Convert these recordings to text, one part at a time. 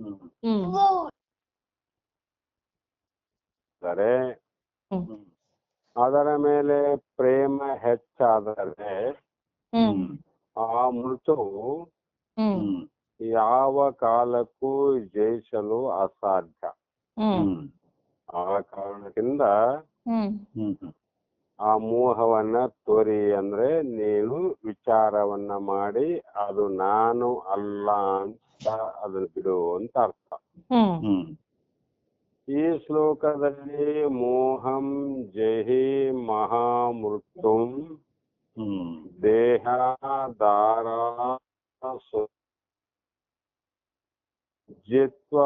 ಹ್ಮ್ ಹ್ಮ್ ಆದರೆ ಹ್ಮ್ ಅದರ ಮೇಲೆ ಪ್ರೇಮ ಹೆಚ್ಚಾದರೆ ಹ್ಮ್ ಆ ಮೃತವು ಹ್ಮ್ ಹ್ಮ್ ಯಾವ ಕಾಲಕ್ಕೂ ಜಯಿಸಲು ಅಸಾಧ್ಯ ಹ್ಮ್ ಆ ಕಾರಣದಿಂದ ಹ್ಮ್ ಹ್ಮ್ ಆ ಮೋಹವನ್ನ ತೋರಿ ಅಂದ್ರೆ ನೀನು ವಿಚಾರವನ್ನ ಮಾಡಿ ಅದು ನಾನು ಅಲ್ಲ ಅಂತ ಅದನ್ನ ಬಿಡು ಅಂತ ಅರ್ಥ ಹ್ಮ್ ಈ ಶ್ಲೋಕದಲ್ಲಿ ಮೋಹಂ ಜಹಿ ಮಹಾಮೃತ್ಯುಂ ದೇಹ ದಾರ ಜಿತ್ವ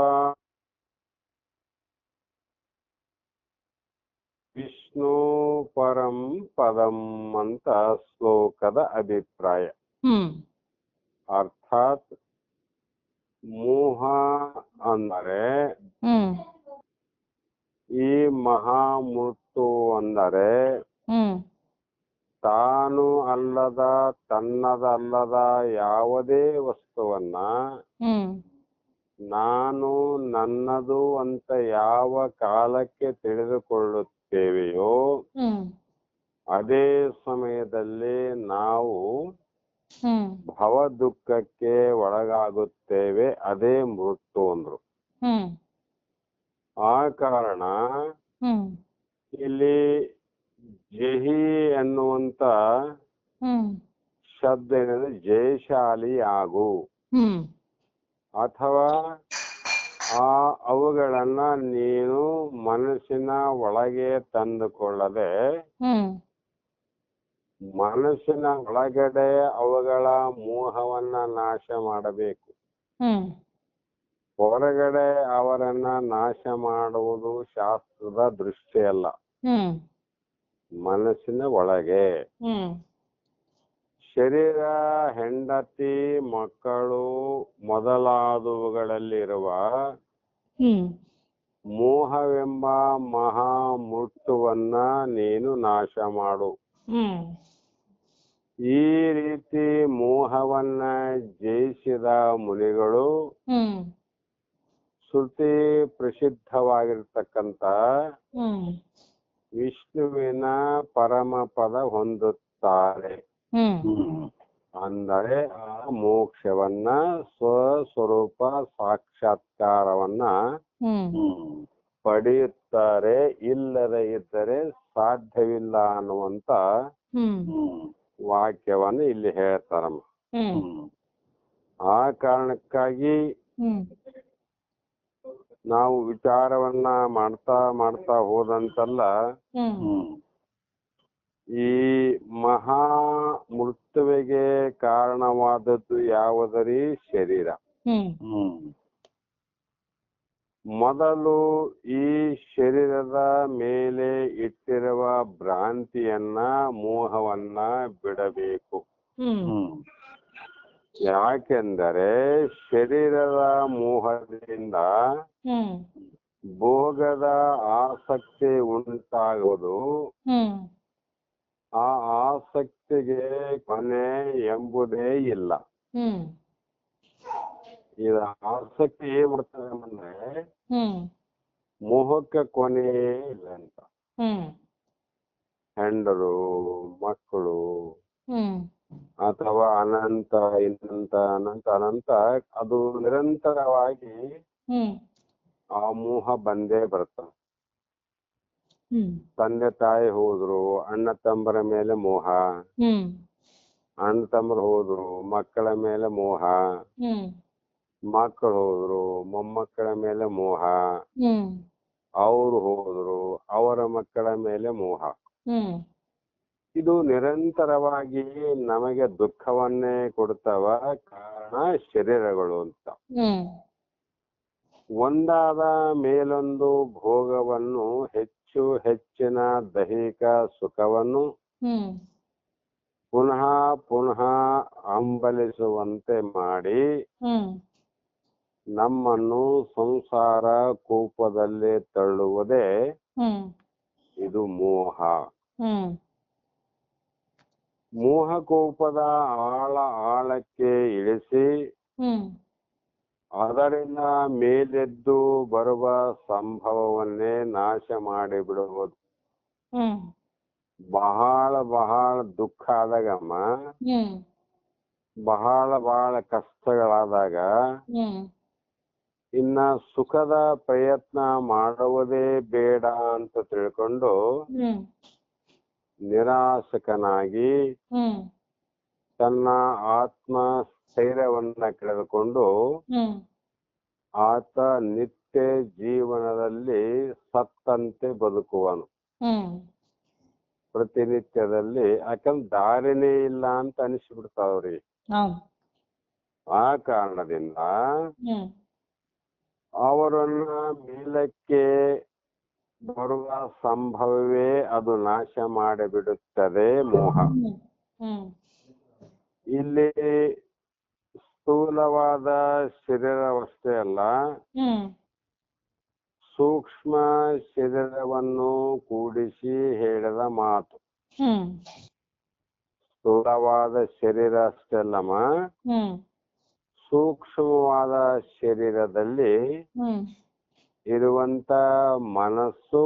ವಿಷ್ಣು ಪರಂ ಪದಂ ಅಂತ ಶ್ಲೋಕದ ಅಭಿಪ್ರಾಯ. ಅರ್ಥಾತ್ ಮೋಹ ಅಂದರೆ ಈ ಮಹಾಮೃತು ಅಂದರೆ ತಾನು ಅಲ್ಲದ ತನ್ನದಲ್ಲದ ಯಾವುದೇ ವಸ್ತುವನ್ನ ನಾನು ನನ್ನದು ಅಂತ ಯಾವ ಕಾಲಕ್ಕೆ ತಿಳಿದುಕೊಳ್ಳುತ್ತೇವೆಯೋ ಹ್ಮ್. ಅದೇ ಸಮಯದಲ್ಲಿ ನಾವು ಭವ ದುಃಖಕ್ಕೆ ಒಳಗಾಗುತ್ತೇವೆ ಅದೇ ಮೃತ್ಯು ಅಂದ್ರು. ಆ ಕಾರಣ ಇಲ್ಲಿ ಜಹಿ ಅನ್ನುವಂತ ಶಬ್ದ ಏನಂದ್ರೆ ಜಯಶಾಲಿ ಆಗು ಅಥವಾ ಆ ಅವುಗಳನ್ನ ನೀನು ಮನಸ್ಸಿನ ಒಳಗೆ ತಂದುಕೊಳ್ಳದೆ ಮನಸ್ಸಿನ ಒಳಗಡೆ ಅವುಗಳ ಮೋಹವನ್ನ ನಾಶ ಮಾಡಬೇಕು. ಹೊರಗಡೆ ಅವರನ್ನ ನಾಶ ಮಾಡುವುದು ಶಾಸ್ತ್ರದ ದೃಷ್ಟಿ ಅಲ್ಲ. ಹ್ಮ್. ಮನಸ್ಸಿನ ಒಳಗೆ. ಶರೀರ ಹೆಂಡತಿ ಮಕ್ಕಳು ಮೊದಲಾದವುಗಳಲ್ಲಿರುವ ಮೋಹವೆಂಬ ಮಹಾ ಮುಟ್ಟುವನ್ನ ನೀನು ನಾಶ ಮಾಡು. ಈ ರೀತಿ ಮೋಹವನ್ನ ಜಯಿಸಿದ ಮುನಿಗಳು ಶ್ರುತಿ ಪ್ರಸಿದ್ಧವಾಗಿರ್ತಕ್ಕಂತ ವಿಷ್ಣುವಿನ ಪರಮ ಪದ ಹೊಂದುತ್ತಾರೆ. ಅಂದರೆ ಆ ಮೋಕ್ಷವನ್ನ ಸ್ವಸ್ವರೂಪ ಸಾಕ್ಷಾತ್ಕಾರವನ್ನ ಪಡೆಯುತ್ತಾರೆ ಇಲ್ಲದೆ ಇದ್ದರೆ ಸಾಧ್ಯವಿಲ್ಲ ಅನ್ನುವಂತ ವಾಕ್ಯವನ್ನ ಇಲ್ಲಿ ಹೇಳ್ತಾರಮ್ಮ ಆ ಕಾರಣಕ್ಕಾಗಿ ನಾವು ವಿಚಾರವನ್ನ ಮಾಡ್ತಾ ಮಾಡ್ತಾ ಹೋದಂತಲ್ಲ ಈ ಮಹಾ ಮೃತ್ಯುವಿಗೆ ಕಾರಣವಾದದ್ದು ಯಾವುದರಿ? ಶರೀರ. ಮೊದಲು ಈ ಶರೀರದ ಮೇಲೆ ಇಟ್ಟಿರುವ ಭ್ರಾಂತಿಯನ್ನ ಮೋಹವನ್ನ ಬಿಡಬೇಕು. ಯಾಕೆಂದರೆ ಶರೀರದ ಮೋಹದಿಂದ ಭೋಗದ ಆಸಕ್ತಿ ಉಂಟಾಗುವುದು ಆ ಆಸಕ್ತಿಗೆ ಕೊನೆ ಎಂಬುದೇ ಇಲ್ಲ. ಇದ ಆಸಕ್ತಿ ಏನ್ ಮಾಡ್ತದೆ ಅಂದ್ರೆ ಮೋಹಕ್ಕೆ ಕೊನೆಯೇ ಇಲ್ಲ ಅಂತ. ಹೆಂಡರು ಮಕ್ಕಳು ಅಥವಾ ಅನಂತ ಇನ್ನಂತ ಅನಂತ ಅನಂತ ಅದು ನಿರಂತರವಾಗಿ ಆ ಮೋಹ ಬಂದೇ ಬರ್ತದೆ ತಂದೆ ತಾಯಿ ಹೋದ್ರು ಅಣ್ಣ ತಮ್ಮರ ಮೇಲೆ ಮೋಹ. ಅಣ್ಣ ತಮ್ಮರು ಹೋದ್ರು ಮಕ್ಕಳ ಮೇಲೆ ಮೋಹ. ಮಕ್ಕಳು ಹೋದ್ರು ಮೊಮ್ಮಕ್ಕಳ ಮೇಲೆ ಮೋಹ. ಅವರು ಹೋದ್ರು ಅವರ ಮಕ್ಕಳ ಮೇಲೆ ಮೋಹ. ಹ್ಮ್. ಇದು ನಿರಂತರವಾಗಿ ನಮಗೆ ದುಃಖವನ್ನೇ ಕೊಡ್ತವ ಕಾರಣ ಶರೀರಗಳು ಅಂತ. ಒಂದಾದ ಮೇಲೊಂದು ಭೋಗವನ್ನು ಹೆಚ್ಚು ಹೆಚ್ಚಿನ ದೈಹಿಕ ಸುಖವನ್ನು ಪುನಃ ಪುನಃ ಹಂಬಲಿಸುವಂತೆ ಮಾಡಿ ನಮ್ಮನ್ನು ಸಂಸಾರ ಕೂಪದಲ್ಲಿ ತಳ್ಳುವುದೇ ಇದು ಮೋಹ. ಮೋಹ ಕೋಪದ ಆಳ ಆಳಕ್ಕೆ ಇಳಿಸಿ ಅದರಿಂದ ಮೇಲೆದ್ದು ಬರುವ ಸಂಭವವನ್ನೇ ನಾಶ ಮಾಡಿಬಿಡುವುದು. ಹ್ಮ್. ಬಹಳ ಬಹಳ ದುಃಖ ಆದಾಗಮ್ಮ ಬಹಳ ಬಹಳ ಕಷ್ಟಗಳಾದಾಗ ಇನ್ನ ಸುಖದ ಪ್ರಯತ್ನ ಮಾಡುವುದೇ ಬೇಡ ಅಂತ ತಿಳ್ಕೊಂಡು ನಿರಾಸಕನಾಗಿ ತನ್ನ ಆತ್ಮ ಸ್ಥೈರ್ಯವನ್ನ ಕಳೆದುಕೊಂಡು ಆತ ನಿತ್ಯ ಜೀವನದಲ್ಲಿ ಸತ್ತಂತೆ ಬದುಕುವನು. ಪ್ರತಿನಿತ್ಯದಲ್ಲಿ ಯಾಕಂದ್ರೆ ದಾರಿನೇ ಇಲ್ಲ ಅಂತ ಅನಿಸ್ಬಿಡ್ತಾವ್ರಿ. ಆ ಕಾರಣದಿಂದ ಅವರನ್ನ ಮೇಲಕ್ಕೆ ಬರುವ ಸಂಭವವೇ ಅದು ನಾಶ ಮಾಡಿಬಿಡುತ್ತದೆ ಮೋಹ. ಇಲ್ಲಿ ಸ್ಥೂಲವಾದ ಶರೀರವಷ್ಟೇ ಅಲ್ಲ ಸೂಕ್ಷ್ಮ ಶರೀರವನ್ನು ಕೂಡಿಸಿ ಹೇಳಿದ ಮಾತು. ಸ್ಥೂಲವಾದ ಶರೀರ ಅಷ್ಟೇ ಅಲ್ಲಮ್ಮ ಸೂಕ್ಷ್ಮವಾದ ಶರೀರದಲ್ಲಿ ಇರುವಂತ ಮನಸ್ಸು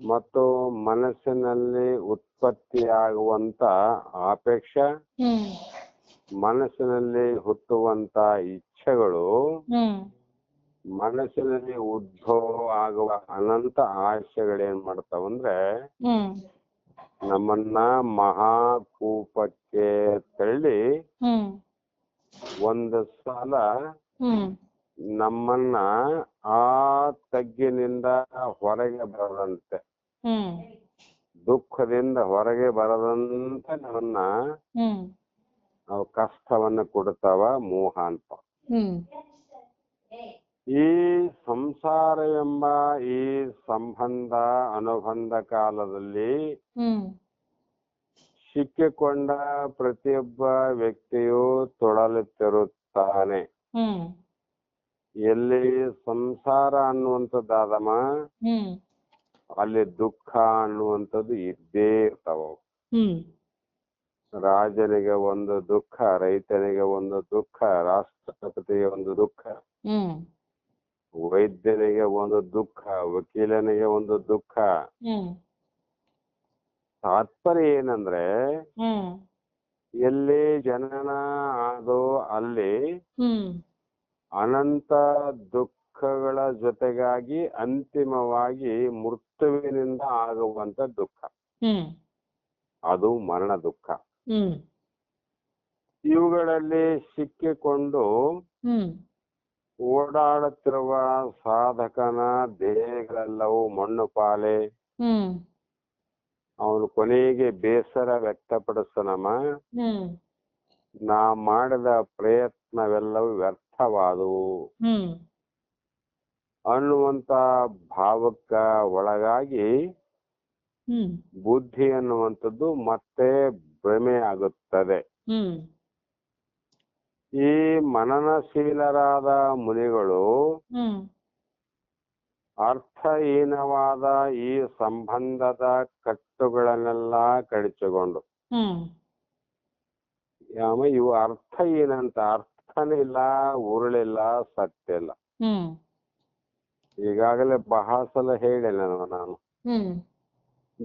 ಮತ್ತು ಮನಸ್ಸಿನಲ್ಲಿ ಉತ್ಪತ್ತಿಯಾಗುವಂತ ಅಪೇಕ್ಷ ಮನಸ್ಸಿನಲ್ಲಿ ಹುಟ್ಟುವಂತ ಇಚ್ಛೆಗಳು ಮನಸ್ಸಿನಲ್ಲಿ ಉದ್ಭವ ಆಗುವ ಅನಂತ ಆಶೆಗಳೇನ್ ಮಾಡ್ತಾವಂದ್ರೆ ಅಂದ್ರೆ ನಮ್ಮನ್ನ ಮಹಾಕೂಪಕ್ಕೆ ತಳ್ಳಿ ಒಂದ ಸಲ ನಮ್ಮನ್ನ ಆ ತಗ್ಗಿನಿಂದ ಹೊರಗೆ ಬರದಂತೆ ದುಃಖದಿಂದ ಹೊರಗೆ ಬರದಂತೆ ನಮ್ಮನ್ನ ಅವು ಕಷ್ಟವನ್ನ ಕೊಡ್ತಾವ ಮೋಹ ಅಂತ. ಹ್ಮ್. ಈ ಸಂಸಾರ ಎಂಬ ಈ ಸಂಬಂಧ ಅನುಬಂಧ ಕಾಲದಲ್ಲಿ ಸಿಕ್ಕಿಕೊಂಡ ಪ್ರತಿಯೊಬ್ಬ ವ್ಯಕ್ತಿಯು ತೊಳಲುತ್ತಿರುತ್ತಾನೆ ಎಲ್ಲಿ ಸಂಸಾರ ಅನ್ನುವಂಥದ್ದಾದಮ್ಮ ಅಲ್ಲಿ ದುಃಖ ಅನ್ನುವಂಥದ್ದು ಇದ್ದೇ ಇರ್ತಾವ. ರಾಜನಿಗೆ ಒಂದು ದುಃಖ ರೈತನಿಗೆ ಒಂದು ದುಃಖ ರಾಷ್ಟ್ರಪತಿಗೆ ಒಂದು ದುಃಖ ವೈದ್ಯನಿಗೆ ಒಂದು ದುಃಖ ವಕೀಲನಿಗೆ ಒಂದು ದುಃಖ. ತಾತ್ಪರ್ಯ ಏನಂದ್ರೆ ಎಲ್ಲಿ ಜನನ ಆದೋ ಅಲ್ಲಿ ಅನಂತ ದುಃಖಗಳ ಜೊತೆಗಾಗಿ ಅಂತಿಮವಾಗಿ ಮೃತ್ಯುವಿನಿಂದ ಆಗುವಂತ ದುಃಖ. ಅದು ಮರಣ ದುಃಖ. ಇವುಗಳಲ್ಲಿ ಸಿಕ್ಕಿಕೊಂಡು ಓಡಾಡುತ್ತಿರುವ ಸಾಧಕನ ದೇಹಗಳೆಲ್ಲವೂ ಮಣ್ಣು ಪಾಲೆ. ಹ್ಮ್. ಅವನು ಕೊನೆಗೆ ಬೇಸರ ವ್ಯಕ್ತಪಡಿಸನಮ್ಮ ಹ್ಮ್. ನಾ ಮಾಡಿದ ಪ್ರಯತ್ನವೆಲ್ಲವೂ ವ್ಯರ್ಥವಾದವು. ಅನ್ನುವಂತ ಭಾವಕ್ಕ ಒಳಗಾಗಿ ಬುದ್ಧಿ ಅನ್ನುವಂಥದ್ದು ಮತ್ತೆ ಭ್ರಮೆ ಆಗುತ್ತದೆ. ಹ್ಮ್. ಈ ಮನನಶೀಲರಾದ ಮುನಿಗಳು ಅರ್ಥಹೀನವಾದ ಈ ಸಂಬಂಧದ ಕಟ್ಟುಗಳನ್ನೆಲ್ಲ ಕಡಿತುಕೊಂಡು ಇವು ಅರ್ಥ ಏನಂತ ಅರ್ಥನೇ ಇಲ್ಲ ಉರುಳಿಲ್ಲ ಸತ್ಯ ಇಲ್ಲ. ಈಗಾಗಲೇ ಬಹಳ ಸಲ ಹೇಳಿಲ್ಲ ನಾನು.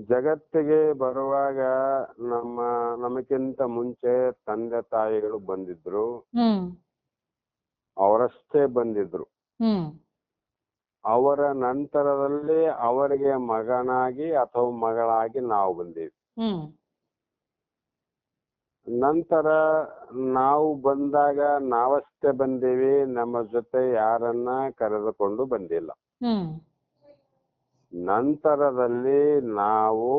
ಜಗತ್ತಿಗೆ ಬರುವಾಗ ನಮ್ಮ ನಮಗಿಂತ ಮುಂಚೆ ತಂದೆ ತಾಯಿಗಳು ಬಂದಿದ್ರು. ಅವರಷ್ಟೇ ಬಂದಿದ್ರು. ಹ್ಮ್. ಅವರ ನಂತರದಲ್ಲಿ ಅವರಿಗೆ ಮಗನಾಗಿ ಅಥವಾ ಮಗಳಾಗಿ ನಾವು ಬಂದೀವಿ. ನಂತರ ನಾವು ಬಂದಾಗ ನಾವಷ್ಟೇ ಬಂದೀವಿ. ನಮ್ಮ ಜೊತೆ ಯಾರನ್ನ ಕರೆದುಕೊಂಡು ಬಂದಿಲ್ಲ. ನಂತರದಲ್ಲಿ ನಾವು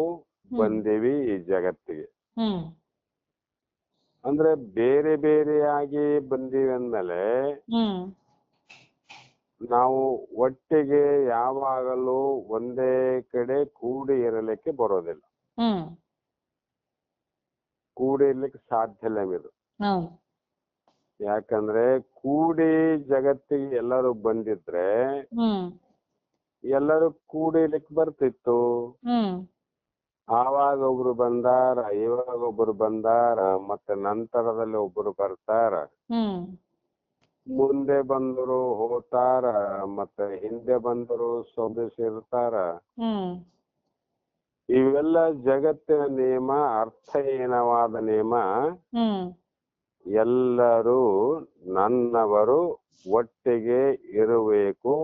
ಬಂದಿವಿ ಈ ಜಗತ್ತಿಗೆ. ಅಂದ್ರೆ ಬೇರೆ ಬೇರೆಯಾಗಿ ಬಂದಿವಿ ಅಂದಮೇಲೆ ನಾವು ಒಟ್ಟಿಗೆ ಯಾವಾಗಲೂ ಒಂದೇ ಕಡೆ ಕೂಡಿ ಇರಲಿಕ್ಕೆ ಬರೋದಿಲ್ಲ. ಕೂಡಿ ಇರ್ಲಿಕ್ಕೆ ಸಾಧ್ಯ ಇಲ್ಲ ಇದು ಯಾಕಂದ್ರೆ ಕೂಡಿ ಜಗತ್ತಿಗೆ ಎಲ್ಲರೂ ಬಂದಿದ್ರೆ ಎಲ್ಲರೂ ಕೂಡಿಲಿಕ್ಕೆ ಬರ್ತಿತ್ತು. ಆವಾಗ ಒಬ್ರು ಬಂದಾರ ಇವಾಗ ಒಬ್ರು ಬಂದಾರ ಮತ್ತೆ ನಂತರದಲ್ಲಿ ಒಬ್ರು ಬರ್ತಾರ. ಮುಂದೆ ಬಂದರು ಹೋತಾರ ಮತ್ತೆ ಹಿಂದೆ ಬಂದರು ಸೊಗಸಿರ್ತಾರ ಹ್ಮ್. ಇವೆಲ್ಲ ಜಗತ್ತಿನ ನಿಯಮ ಅರ್ಥಹೀನವಾದ ನಿಯಮ. ಎಲ್ಲರೂ ನನ್ನವರು ಒಟ್ಟಿಗೆ ಇರಬೇಕು.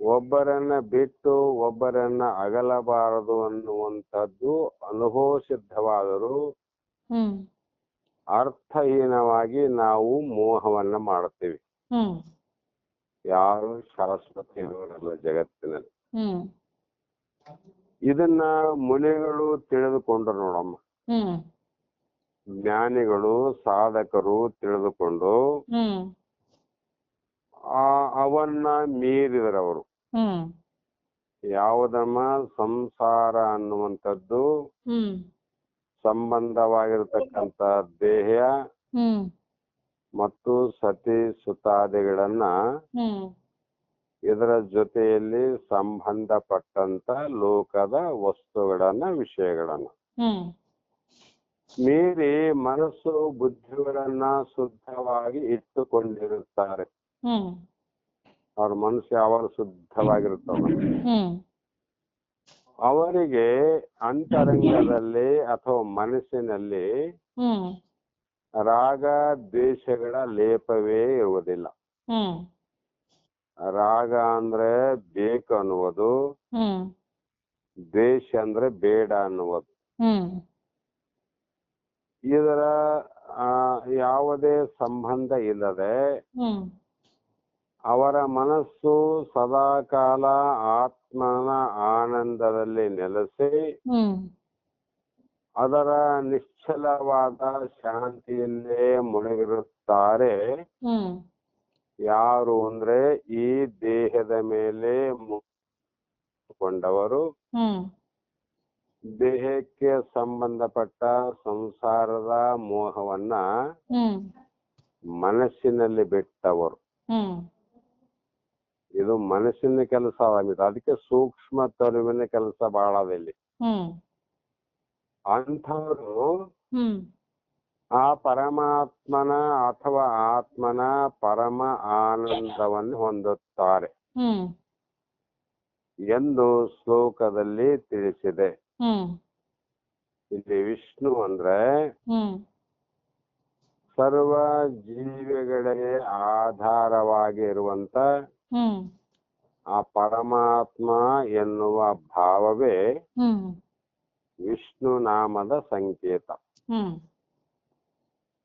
ಒಬ್ಬರನ್ನ ಬಿಟ್ಟು ಒಬ್ಬರನ್ನ ಅಗಲಬಾರದು ಅನ್ನುವಂಥದ್ದು ಅನುಭವ ಸಿದ್ಧವಾದರೂ ಹ್ಮ್. ಅರ್ಥಹೀನವಾಗಿ ನಾವು ಮೋಹವನ್ನ ಮಾಡುತ್ತೇವೆ. ಯಾರು ಶಾಶ್ವತ ಇರೋರಲ್ಲ ಜಗತ್ತಿನಲ್ಲಿ. ಹ್ಮ್. ಇದನ್ನ ಮುನಿಗಳು ತಿಳಿದುಕೊಂಡ್ರು ನೋಡಮ್ಮ. ಜ್ಞಾನಿಗಳು ಸಾಧಕರು ತಿಳಿದುಕೊಂಡು ಆ ಅವನ್ನ ಮೀರಿದರವರು. ಹ್ಮ್. ಯಾವುದಮ್ಮ? ಸಂಸಾರ ಅನ್ನುವಂಥದ್ದು ಹ್ಮ್. ಸಂಬಂಧವಾಗಿರತಕ್ಕಂತ ದೇಹ ಹ್ಮ್. ಮತ್ತು ಸತಿ ಸುತಾದಿಗಳನ್ನ ಹ್ಮ್. ಇದರ ಜೊತೆಯಲ್ಲಿ ಸಂಬಂಧಪಟ್ಟಂತ ಲೋಕದ ವಸ್ತುಗಳನ್ನ ವಿಷಯಗಳನ್ನ. ಹ್ಮ್. ಮೀರಿ ಮನಸ್ಸು ಬುದ್ಧಿಗಳನ್ನ ಶುದ್ಧವಾಗಿ ಇಟ್ಟುಕೊಂಡಿರುತ್ತಾರೆ. ಹ್ಮ್. ಅವ್ರ ಮನಸ್ಸು ಯಾವಾಗ ಶುದ್ಧವಾಗಿರುತ್ತವ. ಅವರಿಗೆ ಅಂತರಂಗದಲ್ಲಿ ಅಥವಾ ಮನಸ್ಸಿನಲ್ಲಿ ರಾಗ ದ್ವೇಷಗಳ ಲೇಪವೇ ಇರುವುದಿಲ್ಲ. ರಾಗ ಅಂದ್ರೆ ಬೇಕು ಅನ್ನುವುದು ದ್ವೇಷ ಅಂದ್ರೆ ಬೇಡ ಅನ್ನುವುದು. ಇದರ ಯಾವುದೇ ಸಂಬಂಧ ಇಲ್ಲದೆ ಅವರ ಮನಸ್ಸು ಸದಾಕಾಲ ಆತ್ಮನ ಆನಂದದಲ್ಲಿ ನೆಲೆಸಿ ಅದರ ನಿಶ್ಚಲವಾದ ಶಾಂತಿಯಲ್ಲೇ ಮುಳುಗಿರುತ್ತಾರೆ. ಯಾರು ಅಂದ್ರೆ ಈ ದೇಹದ ಮೇಲೆ ಕೊಂಡವರು ದೇಹಕ್ಕೆ ಸಂಬಂಧಪಟ್ಟ ಸಂಸಾರದ ಮೋಹವನ್ನ ಮನಸ್ಸಿನಲ್ಲಿ ಬಿಟ್ಟವರು. ಇದು ಮನಸ್ಸಿನ ಕೆಲಸ ಆಗಿದೆ ಅದಕ್ಕೆ ಸೂಕ್ಷ್ಮ ತರುವಿನ ಕೆಲಸ ಬಹಳ ಅದ ಇಲ್ಲಿ ಅಂಥವರು ಆ ಪರಮಾತ್ಮನ ಅಥವಾ ಆತ್ಮನ ಪರಮ ಆನಂದವನ್ನು ಹೊಂದುತ್ತಾರೆ. ಎಂದು ಶ್ಲೋಕದಲ್ಲಿ ತಿಳಿಸಿದೆ. ಇಲ್ಲಿ ವಿಷ್ಣು ಅಂದ್ರೆ ಸರ್ವ ಜೀವಿಗಳಿಗೆ ಆಧಾರವಾಗಿ ಇರುವಂತ ಹ್ಮ್. ಆ ಪರಮಾತ್ಮ ಎನ್ನುವ ಭಾವವೇ ಹ್ಮ್. ವಿಷ್ಣು ನಾಮದ ಸಂಕೇತ. ಹ್ಮ್.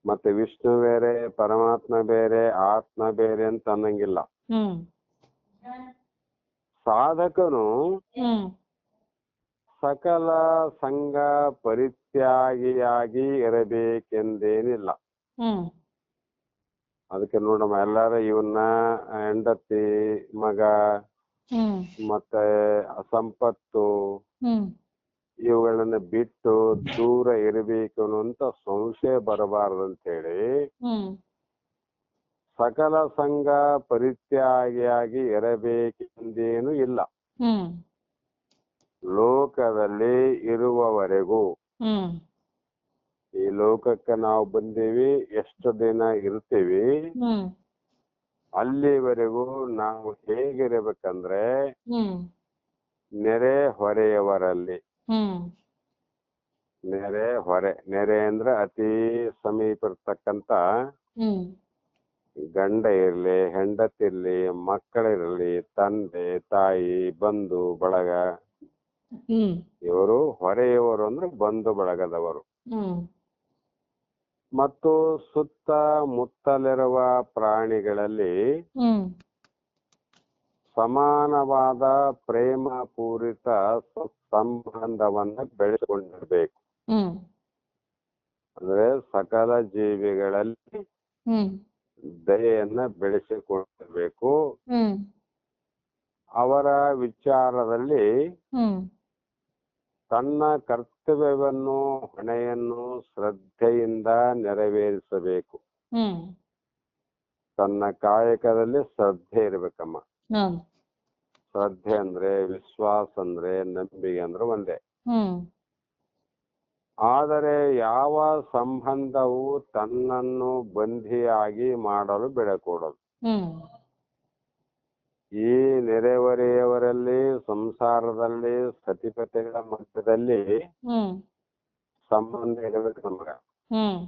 ಮತ್ತೆ ವಿಷ್ಣು ಬೇರೆ ಪರಮಾತ್ಮ ಬೇರೆ ಆತ್ಮ ಬೇರೆ ಅಂತ ಅನ್ನಂಗಿಲ್ಲ. ಹ್ಮ್. ಸಾಧಕನು ಹ್ಮ್. ಸಕಲ ಸಂಘ ಪರಿತ್ಯಾಗಿಯಾಗಿ ಇರಬೇಕೆಂದೇನಿಲ್ಲ. ಅದಕ್ಕೆ ನೋಡಮ್ಮ ಎಲ್ಲಾರು ಇವನ್ನ ಹೆಂಡತಿ ಮಗ ಮತ್ತೆ ಸಂಪತ್ತು ಇವುಗಳನ್ನ ಬಿಟ್ಟು ದೂರ ಇರಬೇಕು ಅನ್ನುವಂತ ಸಂಶಯ ಬರಬಾರದು ಅಂತ ಹೇಳಿ ಸಕಲ ಸಂಘ ಪರಿತ್ಯಾಗಿಯಾಗಿ ಇರಬೇಕೆಂದೇನು ಇಲ್ಲ. ಲೋಕದಲ್ಲಿ ಇರುವವರೆಗೂ ಲೋಕಕ್ಕೆ ನಾವು ಬಂದೇವಿ ಎಷ್ಟು ದಿನ ಇರ್ತೀವಿ. ಅಲ್ಲಿವರೆಗೂ ನಾವು ಹೇಗಿರಬೇಕಂದ್ರೆ ನೆರೆ ಹೊರೆಯವರಲ್ಲಿ. ನೆರೆ ಹೊರೆ ನೆರೆ ಅಂದ್ರೆ ಅತಿ ಸಮೀಪ ಇರ್ತಕ್ಕಂತ ಗಂಡ ಇರ್ಲಿ ಹೆಂಡತಿ ಇರ್ಲಿ ಮಕ್ಕಳಿರ್ಲಿ ತಂದೆ ತಾಯಿ ಬಂಧು ಬಳಗ. ಇವರು ಹೊರೆಯವರು ಅಂದ್ರೆ ಬಂಧು ಬಳಗದವರು. ಮತ್ತು ಸುತ್ತ ಮುತ್ತಲಿರುವ ಪ್ರಾಣಿಗಳಲ್ಲಿ ಸಮಾನವಾದ ಪ್ರೇಮ ಪೂರಿತ ಸಂಬಂಧವನ್ನ ಬೆಳೆಸಿಕೊಂಡಿರ್ಬೇಕು. ಹ್ಮ್. ಅಂದ್ರೆ ಸಕಲ ಜೀವಿಗಳಲ್ಲಿ ದಯೆಯನ್ನ ಬೆಳೆಸಿಕೊಂಡಿರ್ಬೇಕು. ಅವರ ವಿಚಾರದಲ್ಲಿ ತನ್ನ ಕರ್ತವ್ಯವನ್ನು ಹೊಣೆಯನ್ನು ಶ್ರದ್ಧೆಯಿಂದ ನೆರವೇರಿಸಬೇಕು. ತನ್ನ ಕಾಯಕದಲ್ಲಿ ಶ್ರದ್ಧೆ ಇರ್ಬೇಕಮ್ಮ. ಶ್ರದ್ಧೆ ಅಂದ್ರೆ ವಿಶ್ವಾಸ ಅಂದ್ರೆ ನಂಬಿಕೆ ಅಂದ್ರೆ ಒಂದೇ. ಹ್ಮ್. ಆದರೆ ಯಾವ ಸಂಬಂಧವು ತನ್ನನ್ನು ಬಂಧಿಯಾಗಿ ಮಾಡಲು ಬಿಡಕೂಡದು. ಈ ನೆರೆಹೊರೆಯವರಲ್ಲಿ ಸಂಸಾರದಲ್ಲಿ ಸತಿಪತಿಗಳ ಮಧ್ಯದಲ್ಲಿ ಹ್ಮ್. ಸಂಬಂಧ ಇರಬೇಕು ನಮಗ. ಹ್ಮ್.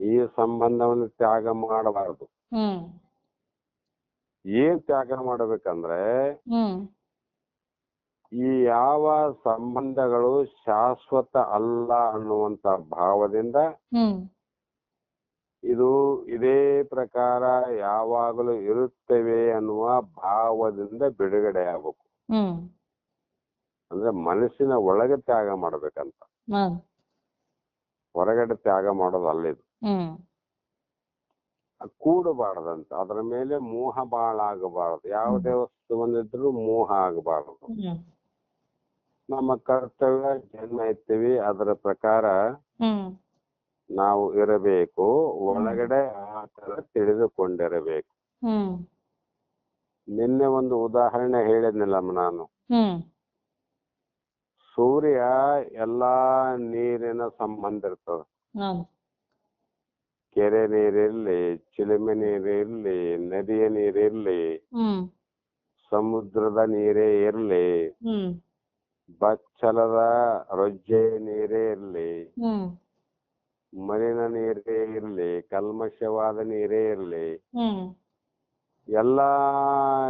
ಈ ಸಂಬಂಧವನ್ನು ತ್ಯಾಗ ಮಾಡಬಾರದು. ಹ್ಮ್. ಏನ್ ತ್ಯಾಗ ಮಾಡಬೇಕಂದ್ರೆ ಹ್ಮ್. ಈ ಯಾವ ಸಂಬಂಧಗಳು ಶಾಶ್ವತ ಅಲ್ಲ ಅನ್ನುವಂತ ಭಾವದಿಂದ ಹ್ಮ್. ಇದು ಇದೇ ಪ್ರಕಾರ ಯಾವಾಗಲೂ ಇರುತ್ತವೆ ಅನ್ನುವ ಭಾವದಿಂದ ಬಿಡುಗಡೆ ಆಗ್ಬೇಕು ಅಂದ್ರೆ ಮನಸ್ಸಿನ ಒಳಗೆ ತ್ಯಾಗ ಮಾಡ್ಬೇಕಂತ. ಹೊರಗಡೆ ತ್ಯಾಗ ಮಾಡೋದು ಅಲ್ಲಿದು. ಕೂಡಬಾರ್ದಂತ ಅದರ ಮೇಲೆ ಮೋಹ ಬಾಳ ಆಗಬಾರದು. ಯಾವುದೇ ಬಂದಿದ್ರು ಮೋಹ ಆಗಬಾರದು. ನಮ್ಮ ಕರ್ತವ್ಯ ಜನ್ಮ ಎತ್ತೀವಿ ಅದರ ಪ್ರಕಾರ ನಾವು ಇರಬೇಕು ಒಳಗಡೆ ಆ ತರ ತಿಳಿದುಕೊಂಡಿರಬೇಕು. ನಿನ್ನೆ ಒಂದು ಉದಾಹರಣೆ ಹೇಳಿದ್ನಲ್ಲಮ್ಮ ನಾನು. ಸೂರ್ಯ ಎಲ್ಲಾ ನೀರಿನ ಸಂಬಂಧ ಇರ್ತದ. ಕೆರೆ ನೀರಿರ್ಲಿ ಚಿಲುಮೆ ನೀರಿರ್ಲಿ ನದಿಯ ನೀರಿರ್ಲಿ ಸಮುದ್ರದ ನೀರೇ ಇರ್ಲಿ ಬಚ್ಚಲದ ರೊಜ್ಜೆ ನೀರೇ ಇರ್ಲಿ ಮಲಿನ ನೀರೇ ಇರ್ಲಿ ಕಲ್ಮಶವಾದ ನೀರೇ ಇರ್ಲಿ ಹ್ಮ್. ಎಲ್ಲಾ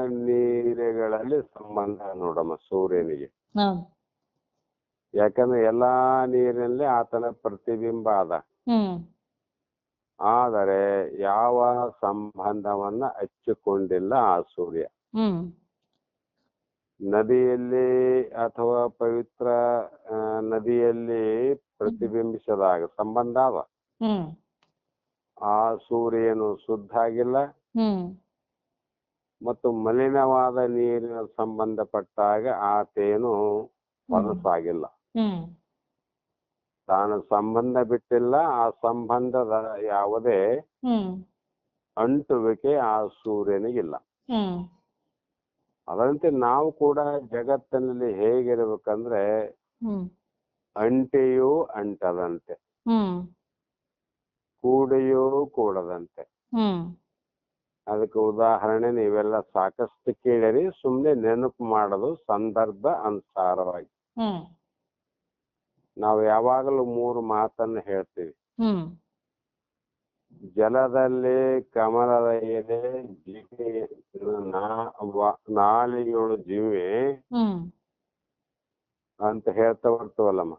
ನೀರುಗಳಲ್ಲಿ ಸಂಬಂಧ ನೋಡಮ್ಮ ಸೂರ್ಯನಿಗೆ. ಹೌದು ಯಾಕಂದ್ರೆ ಎಲ್ಲಾ ನೀರಿನಲ್ಲಿ ಆತನ ಪ್ರತಿಬಿಂಬ ಅದ. ಹ್ಮ್. ಆದರೆ ಯಾವ ಸಂಬಂಧವನ್ನ ಹಚ್ಚಿಕೊಂಡಿಲ್ಲ ಆ ಸೂರ್ಯ. ಹ್ಮ್. ನದಿಯಲ್ಲಿ ಅಥವಾ ಪವಿತ್ರ ನದಿಯಲ್ಲಿ ಪ್ರತಿಬಿಂಬಿಸದಾಗ ಸಂಬಂಧ ಅದ? ಹ್ಮ್. ಆ ಸೂರ್ಯನು ಶುದ್ಧ ಆಗಿಲ್ಲ? ಮತ್ತು ಮಲಿನವಾದ ನೀರಿನ ಸಂಬಂಧಪಟ್ಟಾಗ ಆತೇನು ಹ್ಮ್. ತಾನು ಸಂಬಂಧ ಬಿಟ್ಟಿಲ್ಲ ಆ ಸಂಬಂಧದ ಯಾವುದೇ ಅಂಟುವಿಕೆ ಆ ಸೂರ್ಯನಿಗಿಲ್ಲ. ಅದರಂತೆ ನಾವು ಕೂಡ ಜಗತ್ತಿನಲ್ಲಿ ಹೇಗಿರ್ಬೇಕಂದ್ರೆ ಅಂಟೆಯೂ ಅಂಟದಂತೆ. ಕೂಡೆಯೂ ಕೂಡದಂತೆ. ಅದಕ್ಕೆ ಉದಾಹರಣೆ ನೀವೆಲ್ಲ ಸಾಕಷ್ಟು ಕೇಳಿರಿ ಸುಮ್ಮನೆ ನೆನಪು ಮಾಡೋದು ಸಂದರ್ಭ ಅನುಸಾರವಾಗಿ. ನಾವು ಯಾವಾಗಲೂ ಮೂರು ಮಾತನ್ನು ಹೇಳ್ತೀವಿ. ಜಲದಲ್ಲಿ ಕಮಲದ ಎಲೆ ಜಿಗೆ ನಾಲಿಗೆಗಳು ಜೀವಿ ಅಂತ ಹೇಳ್ತಾ ಬರ್ತವಲ್ಲಮ್ಮ.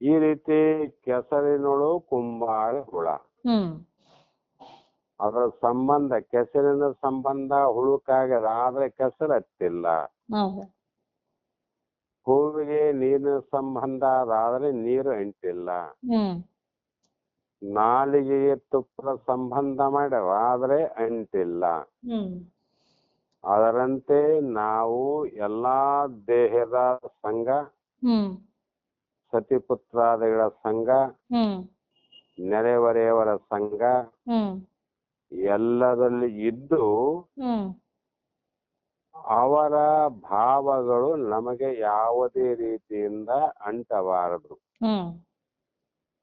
ಈ ರೀತಿ ಕೆಸರಿನೊಳು ಕುಂಬಾರ ಹುಳ. ಅದರ ಸಂಬಂಧ ಕೆಸರಿನ ಸಂಬಂಧ ಹುಳುಕಾಗದ ಆದ್ರೆ ಕೆಸರು ಹತ್ತಿಲ್ಲ ಹೂವಿಗೆ ನೀರಿನ ಸಂಬಂಧ ಅದಾದ್ರೆ ನೀರು ಅಂಟಿಲ್ಲ. ಹ್ಮ್ ನಾಲಿಗೆಗೆ ತುಪ್ಪದ ಸಂಬಂಧ ಮಾಡವ ಆದ್ರೆ ಅಂಟಿಲ್ಲ. ಹ್ಮ್. ಅದರಂತೆ ನಾವು ಎಲ್ಲಾ ದೇಹದ ಸಂಘ ಸತಿಪುತ್ರಾದಿಗಳ ಸಂಘ ಹ್ಮ್. ನೆರೆಹೊರೆಯವರ ಸಂಘ ಎಲ್ಲದಲ್ಲಿ ಇದ್ದು ಅವರ ಭಾವಗಳು ನಮಗೆ ಯಾವುದೇ ರೀತಿಯಿಂದ ಅಂಟಬಾರದು.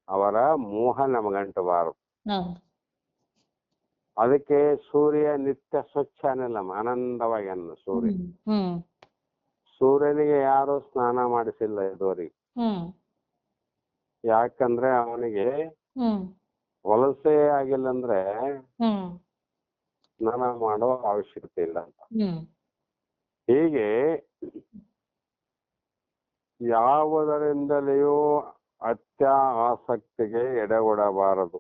ಅವರ ಮೋಹ ನಮಗಂಟಬಾರದು ಅದಕ್ಕೆ ಸೂರ್ಯ ನಿತ್ಯ ಸ್ವಚ್ಛ ಅನ್ನಲ್ಲಮ್ಮ ಆನಂದವಾಗಿ ಅನ್ನ ಸೂರ್ಯ. ಸೂರ್ಯನಿಗೆ ಯಾರು ಸ್ನಾನ ಮಾಡಿಸಿಲ್ಲ ಇದುವರೆಗೆ. ಯಾಕಂದ್ರೆ ಅವನಿಗೆ ವಲಸೆ ಆಗಿಲ್ಲ ಅಂದ್ರೆ ಸ್ನಾನ ಮಾಡೋ ಅವಶ್ಯಕತೆ ಇಲ್ಲ ಅಂತ. ಹೀಗೆ ಯಾವುದರಿಂದಲೆಯೂ ಅತ್ಯ ಆಸಕ್ತಿಗೆ ಎಡೆಗೊಡಬಾರದು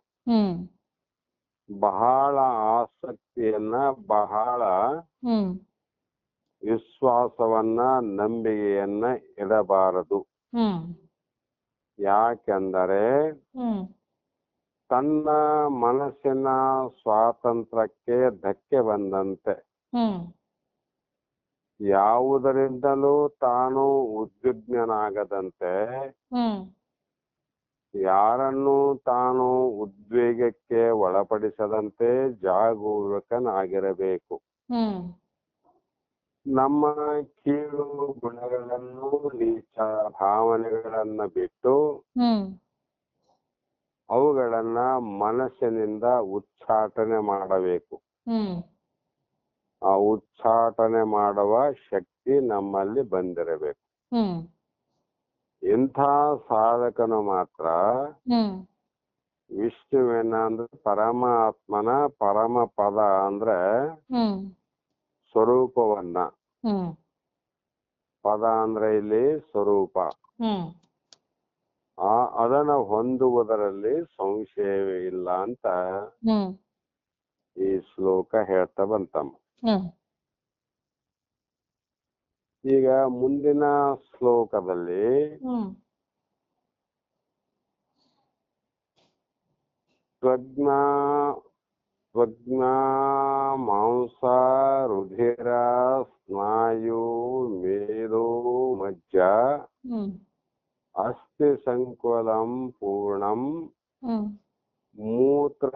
ಬಹಳ ಆಸಕ್ತಿಯನ್ನ ಬಹಳ ವಿಶ್ವಾಸವನ್ನ ನಂಬಿಕೆಯನ್ನ ಇಡಬಾರದು. ಯಾಕೆಂದರೆ ತನ್ನ ಮನಸ್ಸಿನ ಸ್ವಾತಂತ್ರ್ಯಕ್ಕೆ ಧಕ್ಕೆ ಬಂದಂತೆ. ಯಾವುದರಿಂದಲೂ ತಾನು ಉದ್ವಿಗ್ನಾಗದಂತೆ ಯಾರನ್ನೂ ತಾನು ಉದ್ವೇಗಕ್ಕೆ ಒಳಪಡಿಸದಂತೆ ಜಾಗರೂಕನಾಗಿರಬೇಕು. ನಮ್ಮ ಕೀಳು ಗುಣಗಳನ್ನು ನೀಚ ಭಾವನೆಗಳನ್ನ ಬಿಟ್ಟು ಅವುಗಳನ್ನ ಮನಸ್ಸಿನಿಂದ ಉಚ್ಚಾಟನೆ ಮಾಡಬೇಕು. ಹ್ಮ್. ಆ ಉಚ್ಚಾಟನೆ ಮಾಡುವ ಶಕ್ತಿ ನಮ್ಮಲ್ಲಿ ಬಂದಿರಬೇಕು. ಇಂಥ ಸಾಧಕನು ಮಾತ್ರ ವಿಷ್ಣುವಿನ ಅಂದ್ರೆ ಪರಮಾತ್ಮನ ಪರಮ ಪದ ಅಂದ್ರೆ ಸ್ವರೂಪವನ್ನ. ಪದ ಅಂದ್ರೆ ಇಲ್ಲಿ ಸ್ವರೂಪ. ಆ ಅದನ್ನ ಹೊಂದುವುದರಲ್ಲಿ ಸಂಶಯವೇ ಇಲ್ಲ ಅಂತ ಈ ಶ್ಲೋಕ ಹೇಳ್ತಾ ಬಂತಮ್ಮ. ಈಗ ಮುಂದಿನ ಶ್ಲೋಕದಲ್ಲಿ ಹ್ಮ್. ಸ್ವಜ್ಞಾ ಸ್ವಜ್ಞಾ ಮಾಂಸ ರುಧಿರ ಸ್ನಾಯು ಮೇರು ಮಜ್ಜ ಹ್ಮ್. ಅಸ್ಥಿ ಸಂಕುಲಂ ಪೂರ್ಣಂ ಹ್ಮ್. ಮೂತ್ರ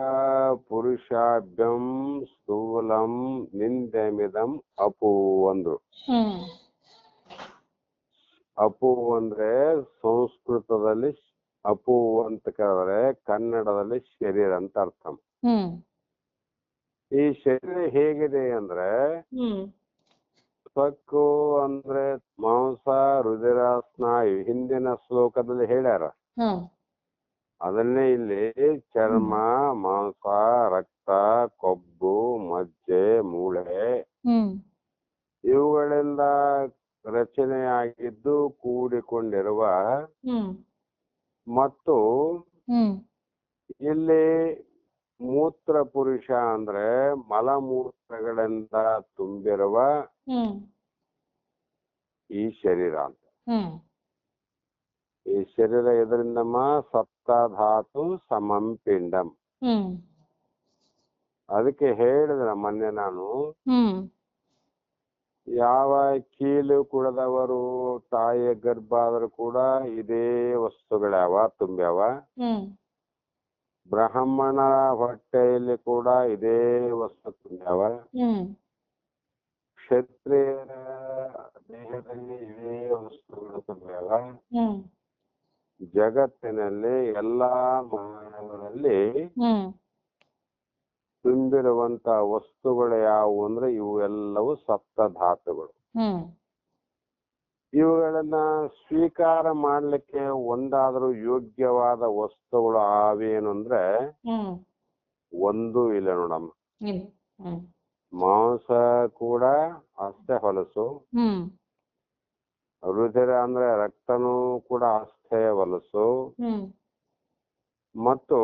ಪುರುಷಾಭ್ಯಂ ಸ್ಥೂಲಂ ನಿಂದೆಮಿದಂ ಅಪು ಅಂದ್ರು ಸಂಸ್ಕೃತದಲ್ಲಿ ಅಪು ಅಂತ ಕೇಳಿದ್ರೆ ಕನ್ನಡದಲ್ಲಿ ಶರೀರ ಅಂತ ಅರ್ಥ. ಈ ಶರೀರ ಹೇಗಿದೆ ಅಂದ್ರೆ ಸಕ್ಕು ಅಂದ್ರೆ ಮಾಂಸ ರುದಿರ ಸ್ನಾಯು ಹಿಂದಿನ ಶ್ಲೋಕದಲ್ಲಿ ಹೇಳ್ಯಾರ. ಅದನ್ನೇ ಇಲ್ಲಿ ಚರ್ಮ ಮಾಂಸ ರಕ್ತ ಕೊಬ್ಬು ಮಜ್ಜೆ ಮೂಳೆ ಇವುಗಳಿಂದ ರಚನೆಯಾಗಿದ್ದು ಕೂಡಿಕೊಂಡಿರುವ ಮತ್ತು ಇಲ್ಲಿ ಮೂತ್ರ ಪುರುಷ ಅಂದ್ರೆ ಮಲಮೂತ್ರಗಳಿಂದ ತುಂಬಿರುವ ಈ ಶರೀರ ಅಂತ. ಹ್ಮ್. ಈ ಶರೀರ ಇದರಿಂದ ಸಪ್ತಧಾತು ಸಮಂ ಪಿಂಡಂ. ಹ್ಮ್. ಅದಕ್ಕೆ ಹೇಳಿದ್ರೆ ಮೊನ್ನೆ ನಾನು. ಯಾವ ಕೀಲು ಕುಡದವರು ತಾಯಿಯ ಗರ್ಭ ಆದರೂ ಕೂಡ ಇದೇ ವಸ್ತುಗಳ್ಯಾವ ತುಂಬ್ಯಾವ. ಹ್ಮ್. ಬ್ರಾಹ್ಮಣ ಹೊಟ್ಟೆಯಲ್ಲಿ ಕೂಡ ಇದೇ ವಸ್ತು ತುಂಬ್ಯಾವ. ಕ್ಷತ್ರಿಯರ ದೇಹದಲ್ಲಿ ಇದೇ ವಸ್ತುಗಳು ತುಂಬ್ಯಾವ. ಜಗತ್ತಿನಲ್ಲಿ ಎಲ್ಲಾ ಮಾನವರಲ್ಲಿ ತುಂಬಿರುವಂತ ವಸ್ತುಗಳು ಯಾವುವು ಅಂದ್ರೆ ಇವು ಎಲ್ಲವೂ ಸಪ್ತ ಧಾತುಗಳು ಹ್ಮ್. ಇವುಗಳನ್ನ ಸ್ವೀಕಾರ ಮಾಡ್ಲಿಕ್ಕೆ ಒಂದಾದ್ರೂ ಯೋಗ್ಯವಾದ ವಸ್ತುಗಳು ಆವೇನು ಅಂದ್ರೆ ಒಂದು ಇಲ್ಲ ನೋಡಮ್ಮ. ಮಾಂಸ ಕೂಡ ಅಷ್ಟೇ ಹೊಲಸು. ರುಧಿರ ಅಂದ್ರೆ ರಕ್ತನೂ ಕೂಡ ಅಷ್ಟೇ ಹೊಲಸು. ಮತ್ತು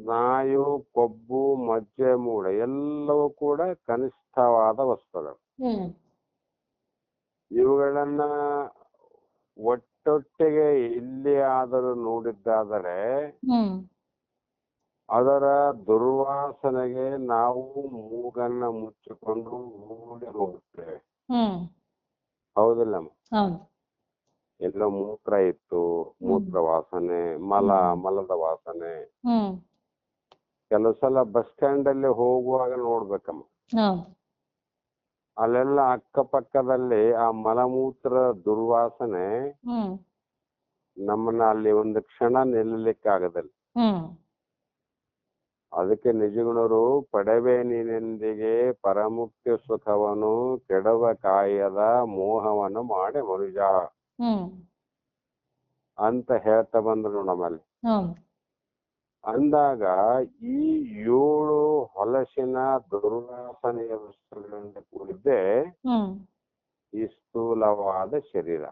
ಸ್ನಾಯು ಕೊಬ್ಬು ಮಜ್ಜೆ ಮೂಳೆ ಎಲ್ಲವೂ ಕೂಡ ಕನಿಷ್ಠವಾದ ವಸ್ತುಗಳು. ಇವುಗಳನ್ನ ಒಟ್ಟೊಟ್ಟಿಗೆ ಇಲ್ಲಿ ಆದರೂ ನೋಡಿದ್ದಾದರೆ ಅದರ ದುರ್ವಾಸನೆಗೆ ನಾವು ಮೂಗನ್ನ ಮುಚ್ಚಿಕೊಂಡು ಓಡಿ ಹೋಗುತ್ತೇವೆ ಹೌದಿಲ್ಲ ಹೌದು. ಎಲ್ಲೋ ಮೂತ್ರ ಇತ್ತು ಮೂತ್ರ ವಾಸನೆ ಮಲ ಮಲದ ವಾಸನೆ. ಕೆಲವು ಸಲ ಬಸ್ ಸ್ಟ್ಯಾಂಡ್ ಅಲ್ಲಿ ಹೋಗುವಾಗ ನೋಡ್ಬೇಕಮ್ಮ. ಅಲ್ಲೆಲ್ಲ ಅಕ್ಕಪಕ್ಕದಲ್ಲಿ ಆ ಮಲಮೂತ್ರ ದುರ್ವಾಸನೆ ನಮ್ಮನ್ನ ಅಲ್ಲಿ ಒಂದು ಕ್ಷಣ ನಿಲ್ಲಲಿಕ್ಕಾಗದಿಲ್ಲ. ಅದಕ್ಕೆ ನಿಜಗುಣರು ಪಡೆವೆ ನೀನೆಂದಿಗೆ ಪರಮುಖ್ಯ ಸುಖವನ್ನು ಕೆಡವ ಕಾಯದ ಮೋಹವನ್ನು ಮಾಡಿ ಮನುಜ. ಅಂತ ಹೇಳ್ತಾ ಬಂದ್ರು ನಮ್ಮಲ್ಲಿ. ಅಂದಾಗ ಈ ಏಳು ಹೊಲಸಿನ ದುರ್ವಾಸನೆಯ ವಸ್ತುಗಳಿಂದ ಕೂಡಿದ್ದೆ ಈ ಸ್ಥೂಲವಾದ ಶರೀರ.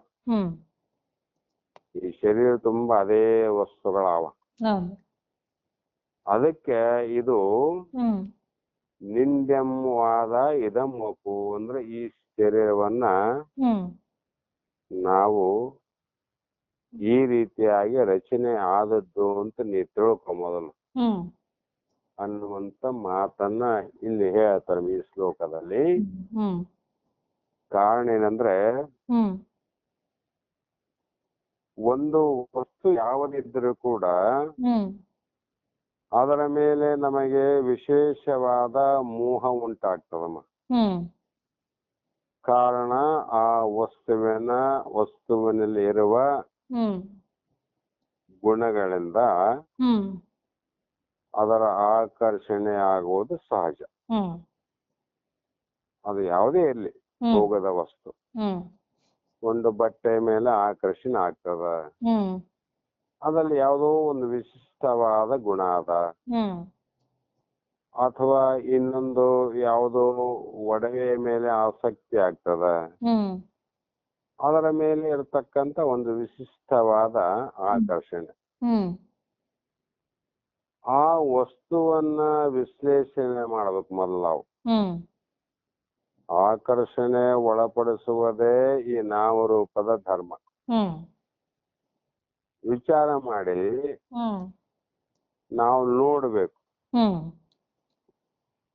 ಈ ಶರೀರ ತುಂಬಾ ಅದೇ ವಸ್ತುಗಳಾವ. ಅದಕ್ಕೆ ಇದು ನಿಂದೆಮ್ಮವಾದ ಇದಮ್ಮಪ್ಪು ಅಂದ್ರೆ ಈ ಶರೀರವನ್ನ ನಾವು ಈ ರೀತಿಯಾಗಿ ರಚನೆ ಆದದ್ದು ಅಂತ ನೀ ತಿಳ್ಕೊ ಮೊದಲು. ಅನ್ನುವಂತ ಮಾತನ್ನ ಇಲ್ಲಿ ಹೇಳ್ತಾರೆ ಈ ಶ್ಲೋಕದಲ್ಲಿ. ಕಾರಣ ಏನಂದ್ರೆ ಒಂದು ವಸ್ತು ಯಾವುದಿದ್ರೂ ಕೂಡ ಅದರ ಮೇಲೆ ನಮಗೆ ವಿಶೇಷವಾದ ಮೋಹ ಉಂಟಾಗ್ತದಮ್ಮ. ಕಾರಣ ಆ ವಸ್ತುವಿನ ವಸ್ತುವಿನಲ್ಲಿ ಇರುವ ಗುಣಗಳಿಂದ ಅದರ ಆಕರ್ಷಣೆ ಆಗುವುದು ಸಹಜ. ಅದು ಯಾವುದೇ ಇರಲಿ ಹೋಗದ ಭೋಗದ ವಸ್ತು. ಒಂದು ಬಟ್ಟೆ ಮೇಲೆ ಆಕರ್ಷಣೆ ಆಗ್ತದ? ಹ್ಮ್. ಅದ್ರಲ್ಲಿ ಯಾವುದೋ ಒಂದು ವಿಶಿಷ್ಟವಾದ ಗುಣ ಅದ. ಹ್ಮ್. ಅಥವಾ ಇನ್ನೊಂದು ಯಾವುದೋ ಒಡವೆ ಮೇಲೆ ಆಸಕ್ತಿ ಆಗ್ತದ? ಅದರ ಮೇಲೆ ಇರತಕ್ಕಂತ ಒಂದು ವಿಶಿಷ್ಟವಾದ ಆಕರ್ಷಣೆ. ಆ ವಸ್ತುವನ್ನ ವಿಶ್ಲೇಷಣೆ ಮಾಡ್ಬೇಕು ಮೊದಲು ನಾವು. ಆಕರ್ಷಣೆ ಒಳಪಡಿಸುವುದೇ ಈ ನಾಮರೂಪದ ಧರ್ಮ. ವಿಚಾರ ಮಾಡಿ ನಾವು ನೋಡ್ಬೇಕು.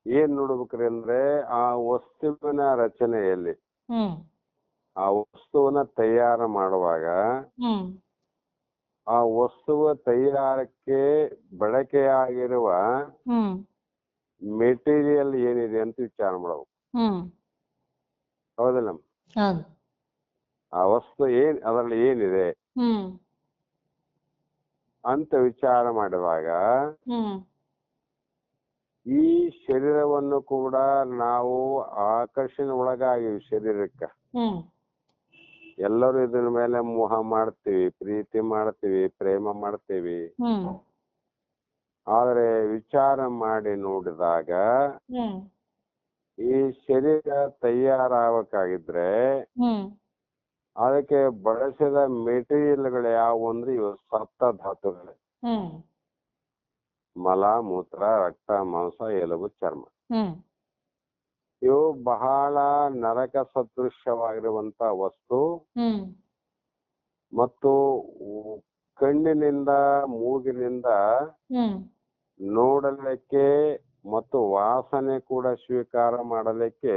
ಏನ್ ನೋಡ್ಬೇಕ್ರಿ ಅಂದ್ರೆ ಆ ವಸ್ತುವಿನ ರಚನೆಯಲ್ಲಿ ಆ ವಸ್ತುವನ್ನ ತಯಾರು ಮಾಡುವಾಗ ಹ್ಮ್. ಆ ವಸ್ತುವ ತಯಾರಕ್ಕೆ ಬಳಕೆಯಾಗಿರುವ ಹ್ಮ್. ಮೆಟೀರಿಯಲ್ ಏನಿದೆ ಅಂತ ವಿಚಾರ ಮಾಡಬೇಕು. ಹ್ಮ್. ಹೌದಿಲ್ಲ ಹೌದು. ಆ ವಸ್ತು ಏನ್ ಅದರಲ್ಲಿ ಏನಿದೆ ಹ್ಮ್. ಅಂತ ವಿಚಾರ ಮಾಡಿದಾಗ ಹ್ಮ್. ಈ ಶರೀರವನ್ನು ಕೂಡ ನಾವು ಆಕರ್ಷಣೆ ಒಳಗಾಗಿವಿ ಶರೀರಕ್ಕೆ. ಹ್ಮ್. ಎಲ್ಲರೂ ಇದ್ರ ಮೇಲೆ ಮೋಹ ಮಾಡ್ತೀವಿ ಪ್ರೀತಿ ಮಾಡ್ತೀವಿ ಪ್ರೇಮ ಮಾಡ್ತೀವಿ. ಹ್ಮ್. ಆದರೆ ವಿಚಾರ ಮಾಡಿ ನೋಡಿದಾಗ ಹ್ಮ್. ಈ ಶರೀರ ತಯಾರಾಗಬೇಕಾಗಿದ್ರೆ ಹ್ಮ್. ಅದಕ್ಕೆ ಬಳಸಿದ ಮೆಟೀರಿಯಲ್ಗಳು ಯಾವ ಅಂದ್ರೆ ಇವು ಸಪ್ತ ಧಾತುಗಳು. ಹ್ಮ್. ಮಲ ಮೂತ್ರ ರಕ್ತ ಮಾಂಸ ಎಲುಬು ಚರ್ಮ. ಹ್ಮ್. ಇವು ಬಹಳ ನರಕ ಸದೃಶ್ಯವಾಗಿರುವಂತ ವಸ್ತು. ಮತ್ತು ಕಣ್ಣಿನಿಂದ ಮೂಗಿನಿಂದ ನೋಡಲಿಕ್ಕೆ ಮತ್ತು ವಾಸನೆ ಕೂಡ ಸ್ವೀಕಾರ ಮಾಡಲಿಕ್ಕೆ